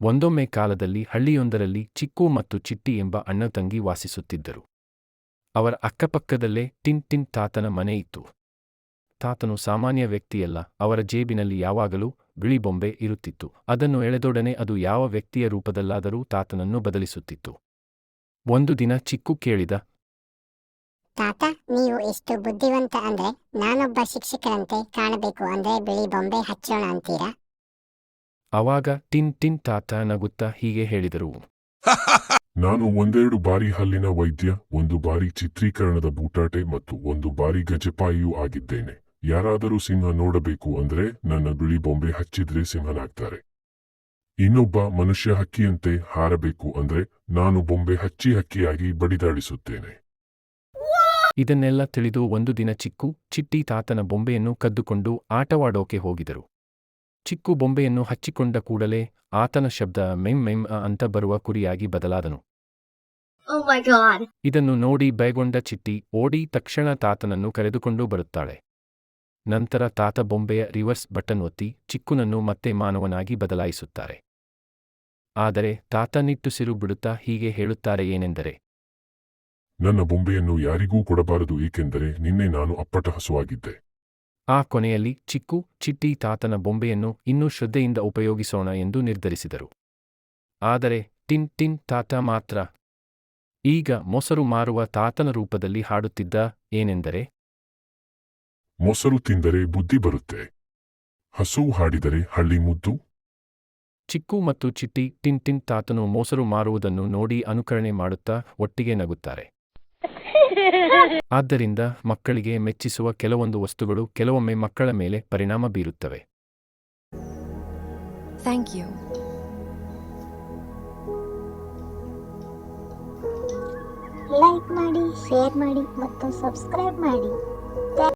ಒಂದೊಮ್ಮೆ ಕಾಲದಲ್ಲಿ ಹಳ್ಳಿಯೊಂದರಲ್ಲಿ ಚಿಕ್ಕು ಮತ್ತು ಚಿಟ್ಟಿ ಎಂಬ ಅಣ್ಣ ತಂಗಿ ವಾಸಿಸುತ್ತಿದ್ದರು. ಅವರ ಅಕ್ಕಪಕ್ಕದಲ್ಲೇ ಟಿನ್ ಟಿನ್ ತಾತನ ಮನೆ ಇತ್ತು. ತಾತನು ಸಾಮಾನ್ಯ ವ್ಯಕ್ತಿಯಲ್ಲ, ಅವರ ಜೇಬಿನಲ್ಲಿ ಯಾವಾಗಲೂ ಬಿಳಿ ಬೊಂಬೆ ಇರುತ್ತಿತ್ತು. ಅದನ್ನು ಎಳೆದೊಡನೆ ಅದು ಯಾವ ವ್ಯಕ್ತಿಯ ರೂಪದಲ್ಲಾದರೂ ತಾತನನ್ನು ಬದಲಿಸುತ್ತಿತ್ತು. ಒಂದು ದಿನ ಚಿಕ್ಕು ಕೇಳಿದ, ತಾತ, ನೀವು ಎಷ್ಟು ಬುದ್ಧಿವಂತ ಅಂದ್ರೆ ನಾನೊಬ್ಬ ಶಿಕ್ಷಕರಂತೆ ಕಾಣಬೇಕು ಅಂದ್ರೆ ಬಿಳಿ ಬೊಂಬೆ ಹಚ್ಚೋಣ ಅಂತೀರಾ? ಆವಾಗ ಟಿನ್ ಟಿನ್ ತಾತ ನಗುತ್ತಾ ಹೀಗೆ ಹೇಳಿದರು. ನಾನು ಒಂದೆರಡು ಬಾರಿ ಹಲ್ಲಿನ ವೈದ್ಯ ಒಂದು ಬಾರಿ ಚಿತ್ರೀಕರಣದ ಬೂಟಾಟೆ ಮತ್ತು ಒಂದು ಬಾರಿ ಗಜಪಾಯಿಯೂ ಆಗಿದ್ದೇನೆ. ಯಾರಾದರೂ ಸಿಂಹ ನೋಡಬೇಕು ಅಂದ್ರೆ ನನ್ನ ಬಿಳಿ ಬೊಂಬೆ ಹಚ್ಚಿದ್ರೆ ಸಿಂಹನಾಗ್ತಾರೆ. ಇನ್ನೊಬ್ಬ ಮನುಷ್ಯ ಹಕ್ಕಿಯಂತೆ ಹಾರಬೇಕು ಅಂದ್ರೆ ನಾನು ಬೊಂಬೆ ಹಚ್ಚಿ ಹಕ್ಕಿಯಾಗಿ ಬಡಿದಾಡಿಸುತ್ತೇನೆ. ಇದನ್ನೆಲ್ಲ ತಿಳಿದು ಒಂದು ದಿನ ಚಿಕ್ಕು ಚಿಟ್ಟಿ ತಾತನ ಬೊಂಬೆಯನ್ನು ಕದ್ದುಕೊಂಡು ಆಟವಾಡೋಕೆ ಹೋಗಿದರು. ಚಿಕ್ಕು ಬೊಂಬೆಯನ್ನು ಹಚ್ಚಿಕೊಂಡ ಕೂಡಲೇ ಆತನ ಶಬ್ದ ಮೆಂ ಮೆಂ ಅಂತ ಬರುವ ಕುರಿಯಾಗಿ ಬದಲಾದನು. Oh. ಇದನ್ನು ನೋಡಿ ಬೈಗೊಂಡ ಚಿಟ್ಟಿ ಓಡಿ ತಕ್ಷಣ ತಾತನನ್ನು ಕರೆದುಕೊಂಡು ಬರುತ್ತಾಳೆ. ನಂತರ ತಾತ ಬೊಂಬೆಯ ರಿವರ್ಸ್ ಬಟನ್ ಒತ್ತಿ ಚಿಕ್ಕುನನ್ನು ಮತ್ತೆ ಮಾನವನಾಗಿ ಬದಲಾಯಿಸುತ್ತಾರೆ. ಆದರೆ ತಾತ ನಿಟ್ಟುಸಿರು ಬಿಡುತ್ತಾ ಹೀಗೆ ಹೇಳುತ್ತಾರೆ ಏನೆಂದರೆ ನನ್ನ ಬೊಂಬೆಯನ್ನು ಯಾರಿಗೂ ಕೊಡಬಾರದು ಏಕೆಂದರೆ ನಿನ್ನೆ ನಾನು ಅಪ್ಪಟ ಹಸುವಾಗಿದ್ದೆ ಆ ಕೊನೆಯಲ್ಲಿ ಚಿಕ್ಕು ಚಿಟ್ಟಿ ತಾತನ ಬೊಂಬೆಯನ್ನು ಇನ್ನೂ ಶ್ರದ್ಧೆಯಿಂದ ಉಪಯೋಗಿಸೋಣ ಎಂದು ನಿರ್ಧರಿಸಿದರು. ಆದರೆ ಟಿನ್ ಟಿನ್ ತಾತ ಮಾತ್ರ. ಈಗ ಮೊಸರು ಮಾರುವ ತಾತನ ರೂಪದಲ್ಲಿ ಹಾಡುತ್ತಿದ್ದ ಏನೆಂದರೆ? ಮೊಸರು ತಿಂದರೆ ಬುದ್ಧಿ ಬರುತ್ತೆ. ಹಸು ಹಾಡಿದರೆ ಹಳ್ಳಿ ಮುದ್ದು. ಚಿಕ್ಕು ಮತ್ತು ಚಿಟ್ಟಿ ಟಿನ್ ಟಿನ್ ತಾತನು ಮೊಸರು ಮಾರುವುದನ್ನು ನೋಡಿ ಅನುಕರಣೆ ಮಾಡುತ್ತಾ ಒಟ್ಟಿಗೆ ನಗುತ್ತಾರೆ. ಆದ್ದರಿಂದ ಮಕ್ಕಳಿಗೆ ಮೆಚ್ಚಿಸುವ ಕೆಲವೊಂದು ವಸ್ತುಗಳು ಕೆಲವೊಮ್ಮೆ ಮಕ್ಕಳ ಮೇಲೆ ಪರಿಣಾಮ ಬೀರುತ್ತವೆ. ಥ್ಯಾಂಕ್ ಯು ಲೈಕ್ ಮಾಡಿ ಶೇರ್ ಮಾಡಿ ಮತ್ತು ಸಬ್ಸ್ಕ್ರೈಬ್ ಮಾಡಿ.